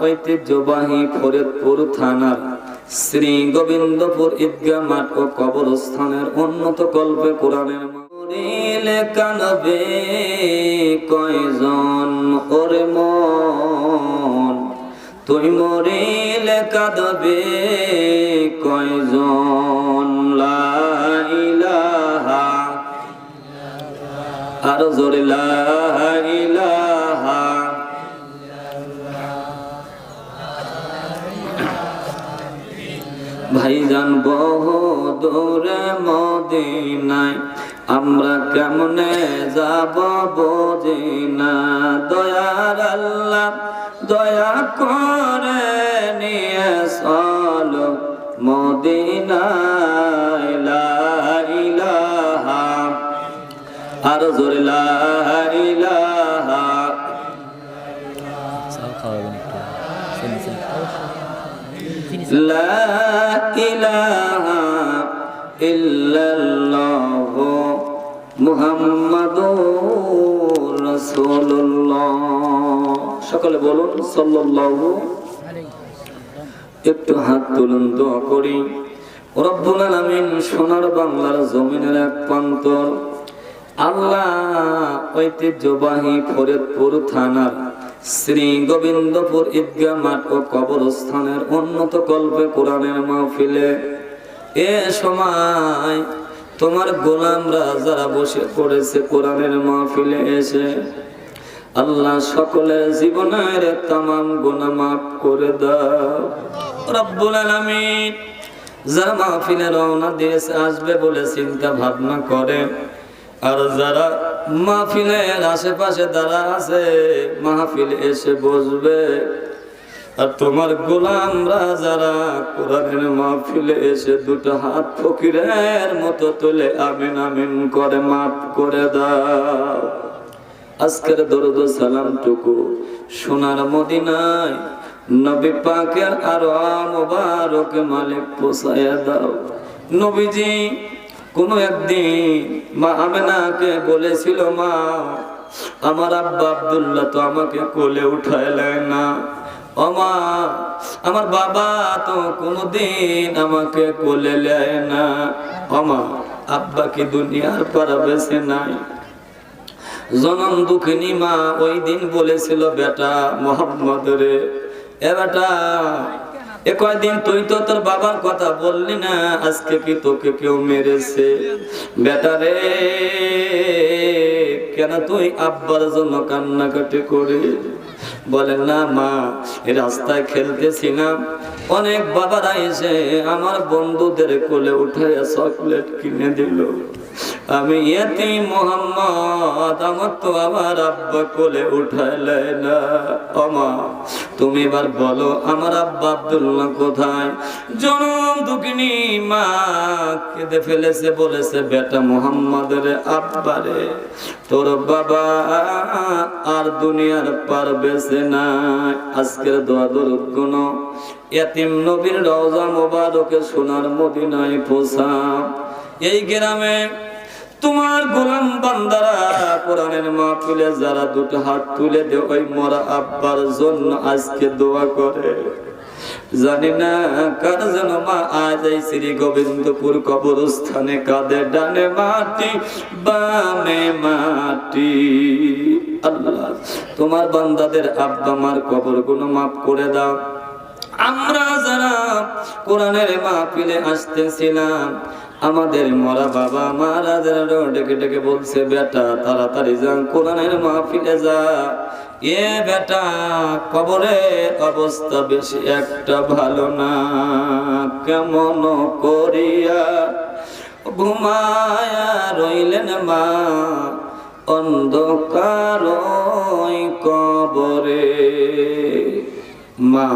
ঐতিহ্যবাহী কবরস্থানের উন্নত কল্পে কোরআনের কয়জন মন? তুই মরিলে কাঁদবে কয়জন? লা ইলাহা আরও জোরে, লা ভাইজান বহু দূরে মদিনায় আমরা কেমনে যাব বুঝি না দয়ার আল্লাহ দয়া করে নিয়ে চল মদিনায় ইলাহা আর জোরে লা ইলাহা ইল্লাল্লাহ মুহাম্মাদুর রাসূলুল্লাহ। সকলে বলুন, সাল্লাল্লাহু একটু হাত তুলুন, দোয়া করি। রব্বুল আলামিন সোনার বাংলার জমিনের এক প্রান্তর, আল্লাহ ঐতিহ্যবাহী ফরিদপুর থানার শ্রী গোবিন্দপুর ঈদগাহ মাঠ ও কবরস্থানের উন্নত কল্পে কোরআনের মাহফিলে। এ সময় তোমার গোলামরা যারা বসে পড়েছে কোরআনের মাহফিলে এসে, আল্লাহ সকলের জীবনের তামাম গুনাহ মাফ করে দাও। যারা মাহফিলে রওনা দিয়েছে, আসবে বলে চিন্তা ভাবনা করে। আর যারা মাহফিলের আশেপাশে যারা আছে, মাহফিল এসে বসবে। আর তোমার গোলামরা যারা কোরআনের মাহফিলে এসে দুটো হাত ফকিরের মতো তুলে আমিন আমিন করে, মাফ করে দাও। আজকের দরুদ সালামটুকু সোনার মদিনায় নবী পাকের আর মোবারক মালিক পোষায়া দাও। নবীজি কোনো একদিন মা আমেনাকে বলেছিল, মা, আমার আব্বা আব্দুল্লাহ তো আমাকে কোলে উঠাইলেন না। অমা আমার বাবা তো কোনোদিন আমাকে কোলে নেয় না। অমা আব্বা কি দুনিয়ার পারা বেছে নাই? জনম দুঃখিনী মা ওই দিন বলেছিল, বেটা মোহাম্মদ রে, এ বেটা এ কয়দিন তুই তো তোর বাবার কথা বললি না, আজকে কি তোকে কেউ মেরেছে? বেটা রে, কেন তুই আব্বার জন্য কান্নাকাটি করে বলে, না মা রাস্তায় খেলতেছিলাম অনেক বাবারা এসে আমার বন্ধুদের কোলে উঠে চকলেট কিনে দিল। আমি এতি মোহাম্মদ, আমার তো আমার আব্বা কোলে উঠাইলে না। আমা তুমি এবার বলো, আমার আব্বা আব্দুল্লাহ কোথায়? জনম দুঃখিনী মা কেঁদে ফেলেছে, বলেছে, বেটা মোহাম্মদের আব্বারে তোর বাবা আর দুনিয়ার পার বেছে না আজকের দোয়া দরুদ গুণ। এতিম নবীর রওজা মোবারকে সোনার মদিনায় পোষা এই গ্রামে তোমার গোলাম বান্দারা কোরআনের মাহফিলে যারা দুটো হাত তুলে দে, ওই মরা আব্বার জন্য আজকে দোয়া করে। জানি না কার যেন মা আজ এই শ্রী গোবিন্দপুর কবরস্থানে কাঁদে ডানে মাটি, বামে মাটি। আল্লাহ, তোমার বান্দাদের আব্বা মার কবরগুলো মাফ করে দাও। আমরা যারা কোরআনের মাহফিলে আসতেছিলাম আমাদের মরা বাবা মারা যারা ডেকে ডেকে বলছে, বেটা, তাড়াতাড়ি যান, কোরআনের মাহফিলে যা। এ বেটা, কবরের অবস্থা বেশি একটা ভালো না। কেমন করিয়া ঘুমায়া রইলেন মা, অন্ধকার কবরে। মা,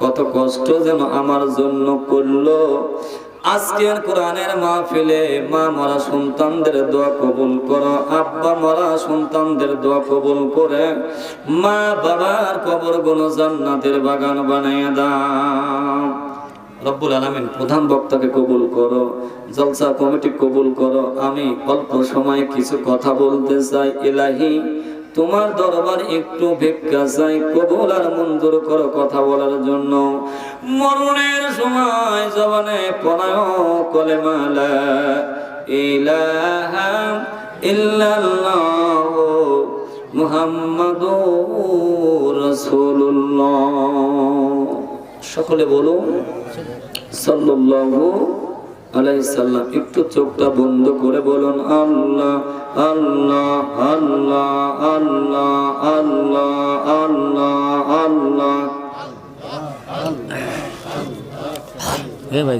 কত কষ্ট যেন আমার জন্য করল। আজকের কোরআনের মাহফিলে মা মরা সন্তানদের দোয়া কবুল করো, আব্বা মরা সন্তানদের দোয়া কবুল করে, মা বাবার কবরগুলো জান্নাতের বাগান বানিয়ে দাও। রব্বুল আলমিন প্রধান বক্তাকে কবুল করো, জলসা কমিটি কবুল করো। আমি অল্প সময়ে কিছু কথা বলতে চাই। ইলাহি তোমার দরবার একটু ভিক্ষা চাই, কবুল আর মঞ্জুর করো কথা বলার জন্য। মরণের সময় জবানে পড়ায় কলে মালা ইলাহা ইল্লাল্লাহ মুহাম্মাদুর রাসূলুল্লাহ। সকলে বলুন, সাল্লাল্লাহু আলাইহি সাল্লাম একটু চোখটা বন্ধ করে বলুন আল্লাহ আল্লাহ আল্লাহ আল্লাহ আল্লাহ আল্লাহ আল্লাহ। ভাই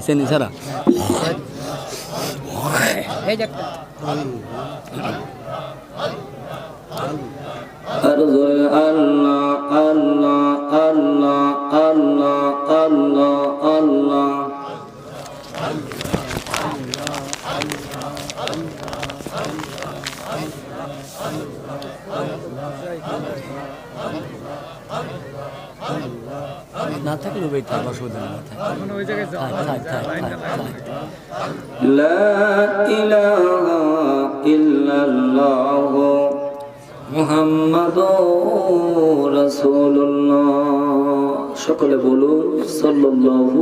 আর জোরে আল্লাহ আল্লাহ আল্লাহ আল্লাহ আল্লাহ আল্লাহ। না থাকলে ওই থাক অসুবিধা না থাক। থাক লা ইলাহা ইল্লাল্লাহ মুহাম্মাদুর রাসূলুল্লাহ। সকলে বলুন সাল্লাল্লাহু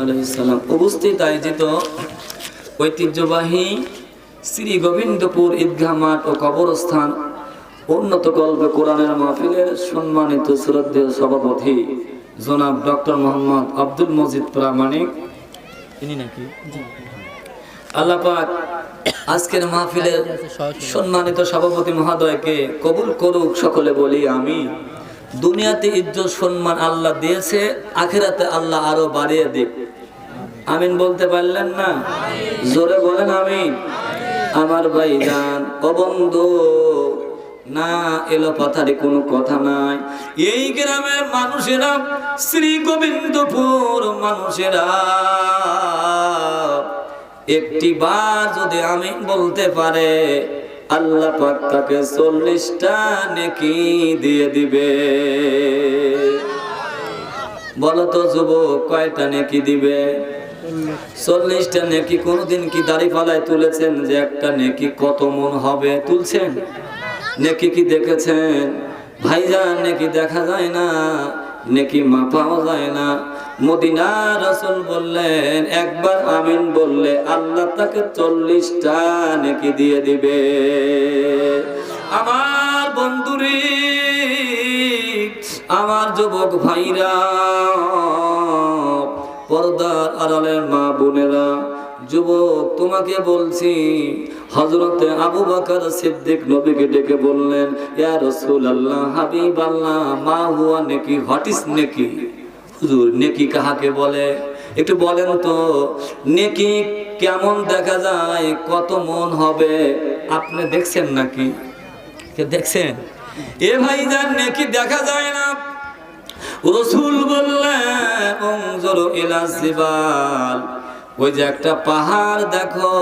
আলাইহি সাল্লাম। উপস্থিত আয়োজিত ঐতিহ্যবাহী শ্রী গোবিন্দপুর ঈদগাহ মাঠ ও কবরস্থান উন্নত কল্পে কোরআনের মাহফিলের সম্মানিত শ্রদ্ধেয় সভাপতি জনাব ডক্টর মোহাম্মদ আব্দুল মজিদ প্রামাণিক। তিনি নাকি? আল্লাহ পাক আজকের মাহফিলের সম্মানিত সভাপতি মহোদয়কে কবুল করুক সকলে বলি আমি। দুনিয়াতে ইজ্জত সম্মান আল্লাহ দিয়েছে আখেরাতে আল্লাহ আরও বাড়িয়ে দিক। আমিন বলতে পারলেন না? জোরে বলেন আমি আমার ভাই যান ও বন্ধু, না, এলো পাথারে কোনো কথা নাই। এই গ্রামের মানুষেরা শ্রী গোবিন্দপুর মানুষেরা, একটি বার যদি আমি বলতে পারে, আল্লাহ পাক তাকে চল্লিশটা নেকি দিয়ে দিবে। বলো তো যুবক, কয়টা নেকি দিবে? চল্লিশটা নেকি কোনোদিন কি দাড়ি পালায় তুলেছেন যে একটা নেকি কত মন হবে তুলছেন? নেকি কি দেখেছেন? ভাইজান নেকি দেখা যায় না, নেকি মাপাও যায় না। মদিনা রসুল বললেন, একবার আমিন বললে আল্লাহ তাকে চল্লিশটা নেকি দিয়ে দিবে। আমার বন্ধুরে, আমার যুবক ভাইরা পর্দার আড়ালের মা বোনেরা, যুবক, তোমাকে বলছি হজরতে আবু বাকার সিদ্দিক নবীকে ডেকে বললেন, ইয়া রসুল আল্লাহ হাবিব আল্লাহ মা হুয়া নেকি হটিস নেকি? হুজুর, নেকি কাহাকে বলে? একটু বলেন তো, নেকি কেমন দেখা যায়, কত মন হবে? আপনি দেখছেন নাকি? দেখছেন? এ ভাই যান নেকি দেখা যায় না। রসুল বললেন ওই যে একটা পাহাড়, দেখো,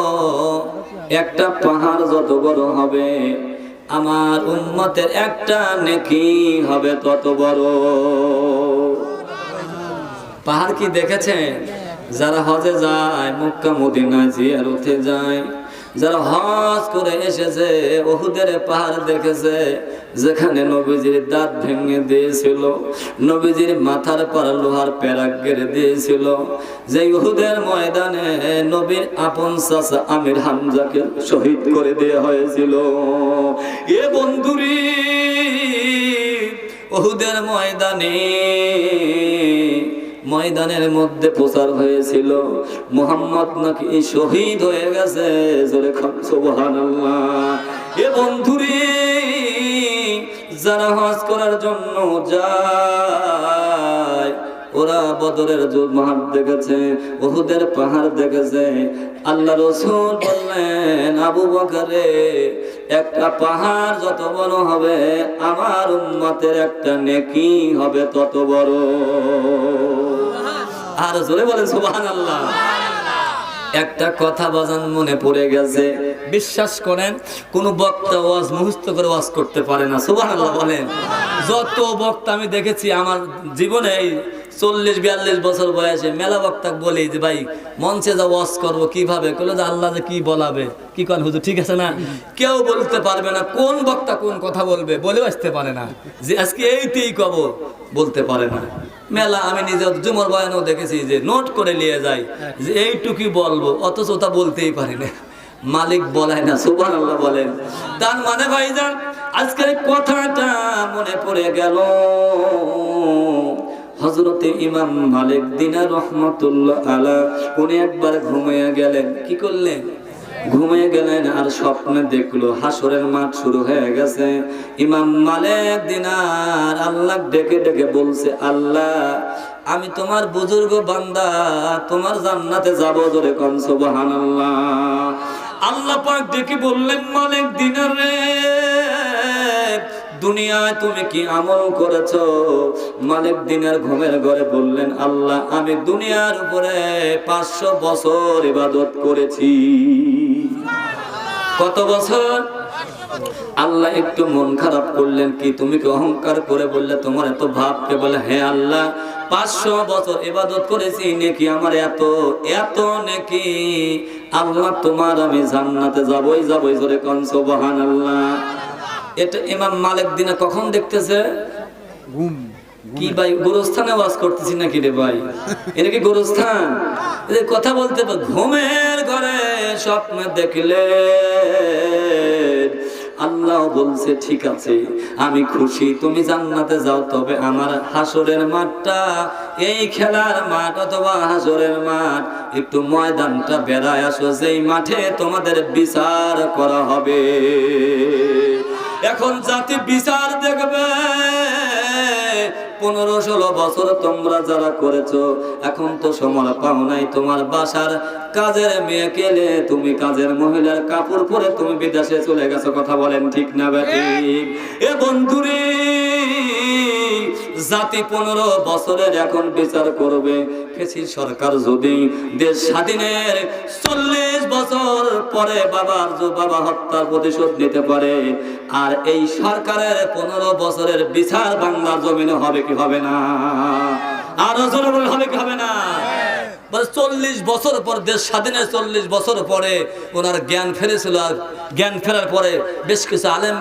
একটা পাহাড় যত বড় হবে, আমার উম্মতের একটা নেকি হবে তত বড়। পাহাড় কি দেখেছেন? যারা হজে যায়, মক্কা, মদিনায় জিয়ারতে যায় যারা হজ করে এসেছে ওহুদের পাহাড় দেখেছে, যেখানে নবীজির দাঁত ভেঙে দিয়েছিল, নবীজির মাথার পর লোহার প্যারাক গেড়ে দিয়েছিল। যে উহুদের ময়দানে নবীর আপন চাচা আমির হামজাকে শহীদ করে দেওয়া হয়েছিল। এ বন্ধুরি ওহুদের ময়দানে ময়দানের মধ্যে প্রচার হয়েছিল। মোহাম্মদ নাকি শহীদ হয়ে গেছে, জোরে যারা হজ করার জন্য যায়, ওরা বদরের মাঠ দেখেছে ওহুদের পাহাড় দেখেছে। আল্লাহ রসুল বললেন, আবু বকারে একটা পাহাড় যত বড় হবে, আমার উম্মতের একটা নেকি হবে তত বড়। আর জোরে বলেন সুবহান আল্লাহ একটা কথা বাজান মনে পড়ে গেছে। বিশ্বাস করেন, কোন বক্তা ওয়াজ মুহস্ত করে ওয়াজ করতে পারে না। আল্লাহ বলেন। যত বক্তা আমি দেখেছি, আমার জীবনে চল্লিশ, বিয়াল্লিশ বছর বয়সে মেলা বক্তাক বলি যে, ভাই, মঞ্চে যা ওয়াজ করব কীভাবে? করল যে, আল্লাহ যে কি বলাবে? কি কন, হুজুর, ঠিক আছে না? কেউ বলতে পারবে না কোন বক্তা কোন কথা বলবে, বলেও আসতে পারে না। যে, আজকে এইতেই কব, বলতে পারে না। মেলা, আমি নিজে জুমর বয়ানও দেখেছি যে, নোট করে নিয়ে যাই, যে, এইটুকুই বলব, অথচ তা বলতেই পারি না। মালিক বলায় না সুবান আল্লাহ বলেন। তার মানে ভাই ভাইজান, আজকের কথাটা মনে পড়ে গেল। হজরতে ইমাম মালিক দিনার রহমতুল্লাহ আলা, উনি একবার ঘুমিয়ে গেলেন। কি করলেন? ঘুমিয়ে গেলেন আর স্বপ্নে দেখল হাসরের মাঠ শুরু হয়ে গেছে। ইমাম মালিক দিনার আল্লাহ ডেকে ডেকে বলছে, আল্লাহ, আমি তোমার বুজুর্গ বান্দা, তোমার জান্নাতে যাব জোরে কন সুবহানাল্লাহ। আল্লাহ পাক ডেকে বললেন, মালিক দিনার রে। দুনিয়ায় তুমি কি আমল করেছ? মালিক দিনের ঘুমের ঘরে বললেন আল্লাহ আমি দুনিয়ার উপরে পাঁচশো বছর ইবাদত করেছি। কত বছর? আল্লাহ একটু মন খারাপ করলেন কি তুমি কি অহংকার করে বললে তোমার এত ভাবকে বলে হ্যাঁ আল্লাহ পাঁচশো বছর ইবাদত করেছি নাকি আমার এত এত নাকি? আল্লাহ তোমার আমি জান্নাতে যাবই যাবই জোরে কন সুবহানাল্লাহ। এটা ইমাম মালিক দিনে কখন দেখতেছে? ঘুম কি ভাই গোরস্থানে ওয়াজ করতেছি নাকি রে ভাই? এটা কি গোরস্থান? এই কথা বলতে ঘুমের ঘরে স্বপ্ন দেখলে আল্লাহ বলছে ঠিক আছে আমি খুশি তুমি জান্নাতে যাও তবে আমার হাসরের মাঠটা এই খেলার মাঠ অথবা হাসরের মাঠ একটু ময়দানটা বেড়ায় আসো যেই মাঠে তোমাদের বিচার করা হবে। এখন জাতি বিচার দেখবে। পনেরো ষোলো বছর তোমরা যারা করেছ এখন তো সময় পাও নাই তোমার বাসার কাজের মেয়ে কেলে তুমি কাজের মহিলার কাপড় পরে তুমি বিদেশে চলে গেছো কথা বলেন ঠিক না ব্যাটিক এ বন্ধুরে জাতি পনেরো বছরের এখন বিচার করবে। ফেসির সরকার যদি দেশ স্বাধীনের চল্লিশ বছর পরে বাবার বাবা হত্যার প্রতিশোধ নিতে পারে, আর এই সরকারের পনেরো বছরের বিচার বাংলার জমিনে হবে কি হবে না? আরও জোরে হবে কি হবে না? চল্লিশ বছর পর, দেশ স্বাধীনের চল্লিশ বছর পরে ওনার জ্ঞান ফেরেছিল জ্ঞান ফেরার পরে বেশ কিছু আলেম